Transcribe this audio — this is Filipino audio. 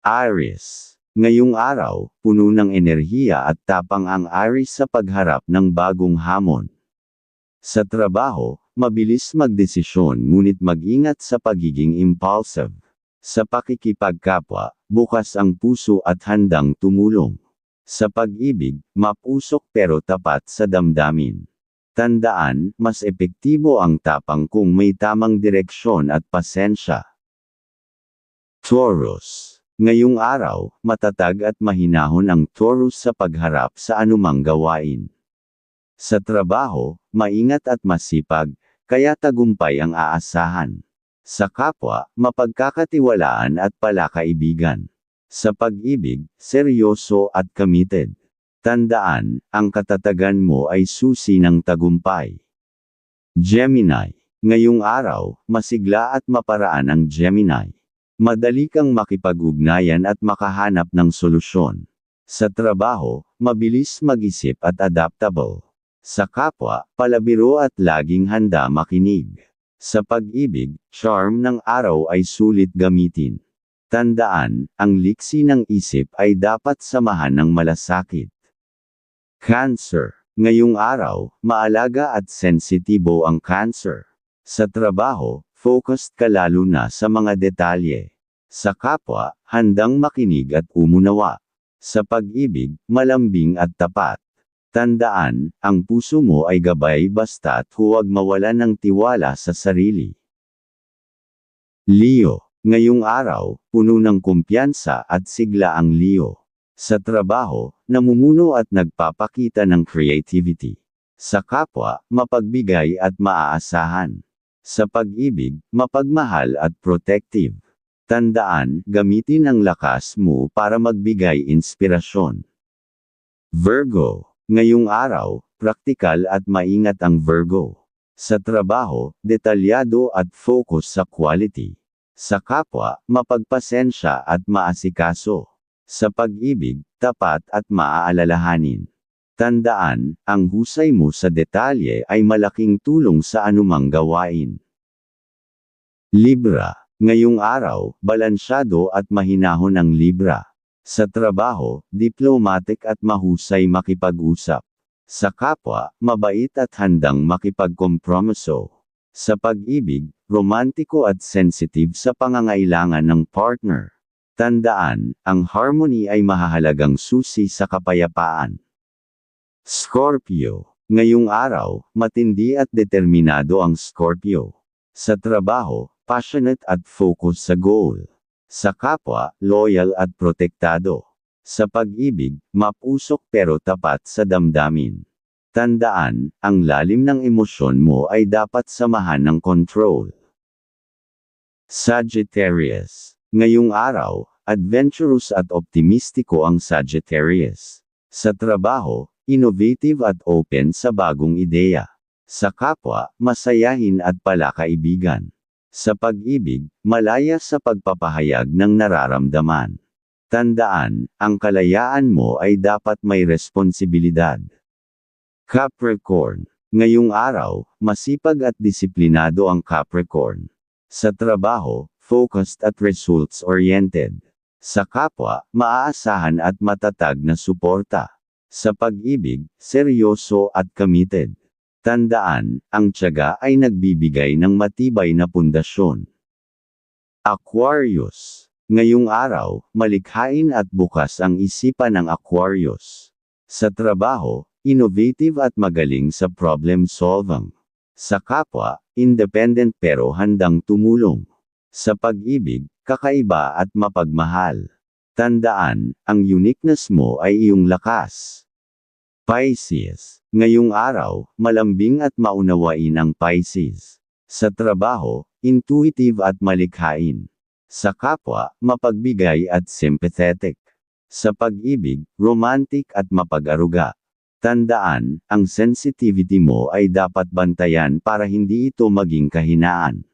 Aries. Ngayong araw, puno ng enerhiya at tapang ang Aries sa pagharap ng bagong hamon. Sa trabaho, mabilis magdesisyon ngunit mag-ingat sa pagiging impulsive. Sa pakikipagkapwa, bukas ang puso at handang tumulong. Sa pag-ibig, mapusok pero tapat sa damdamin. Tandaan, mas epektibo ang tapang kung may tamang direksyon at pasensya. Taurus. Ngayong araw, matatag at mahinahon ang Taurus sa pagharap sa anumang gawain. Sa trabaho, maingat at masipag, kaya tagumpay ang aasahan. Sa kapwa, mapagkakatiwalaan at palakaibigan. Sa pag-ibig, seryoso at committed. Tandaan, ang katatagan mo ay susi ng tagumpay. Gemini. Ngayong araw, masigla at maparaan ang Gemini. Madali kang makipag-ugnayan at makahanap ng solusyon. Sa trabaho, mabilis mag-isip at adaptable. Sa kapwa, palabiro at laging handa makinig. Sa pag-ibig, charm ng araw ay sulit gamitin. Tandaan, ang liksi ng isip ay dapat samahan ng malasakit. Cancer. Ngayong araw, maalaga at sensitibo ang cancer. Sa trabaho, focused ka lalo na sa mga detalye. Sa kapwa, handang makinig at umunawa. Sa pag-ibig, malambing at tapat. Tandaan, ang puso mo ay gabay basta't huwag mawala ng tiwala sa sarili. Leo. Ngayong araw, puno ng kumpiyansa at sigla ang Leo. Sa trabaho, namumuno at nagpapakita ng creativity. Sa kapwa, mapagbigay at maaasahan. Sa pag-ibig, mapagmahal at protective. Tandaan, gamitin ang lakas mo para magbigay inspirasyon. Virgo. Ngayong araw, praktikal at maingat ang Virgo. Sa trabaho, detalyado at focus sa quality. Sa kapwa, mapagpasensya at maasikaso. Sa pag-ibig, tapat at maaalalahanin. Tandaan, ang husay mo sa detalye ay malaking tulong sa anumang gawain. Libra. Ngayong araw, balansyado at mahinahon ang Libra. Sa trabaho, diplomatic at mahusay makipag-usap. Sa kapwa, mabait at handang makipagkompromiso. Sa pag-ibig, romantiko at sensitive sa pangangailangan ng partner. Tandaan, ang harmony ay mahahalagang susi sa kapayapaan. Scorpio. Ngayong araw, matindi at determinado ang Scorpio. Sa trabaho, passionate at focus sa goal. Sa kapwa, loyal at protektado. Sa pag-ibig, mapusok pero tapat sa damdamin. Tandaan, ang lalim ng emosyon mo ay dapat samahan ng control. Sagittarius. Ngayong araw, adventurous at optimistiko ang Sagittarius. Sa trabaho, innovative at open sa bagong ideya. Sa kapwa, masayahin at palakaibigan. Sa pag-ibig, malaya sa pagpapahayag ng nararamdaman. Tandaan, ang kalayaan mo ay dapat may responsibilidad. Capricorn. Ngayong araw, masipag at disiplinado ang Capricorn. Sa trabaho, focused at results-oriented. Sa kapwa, maaasahan at matatag na suporta. Sa pag-ibig, seryoso at committed. Tandaan, ang tiyaga ay nagbibigay ng matibay na pundasyon. Aquarius. Ngayong araw, malikhain at bukas ang isipan ng Aquarius. Sa trabaho, innovative at magaling sa problem solving. Sa kapwa, independent pero handang tumulong. Sa pag-ibig, kakaiba at mapagmahal. Tandaan, ang uniqueness mo ay iyong lakas. Pisces. Ngayong araw, malambing at maunawain ang Pisces. Sa trabaho, intuitive at malikhain. Sa kapwa, mapagbigay at sympathetic. Sa pag-ibig, romantic at mapag-aruga. Tandaan, ang sensitivity mo ay dapat bantayan para hindi ito maging kahinaan.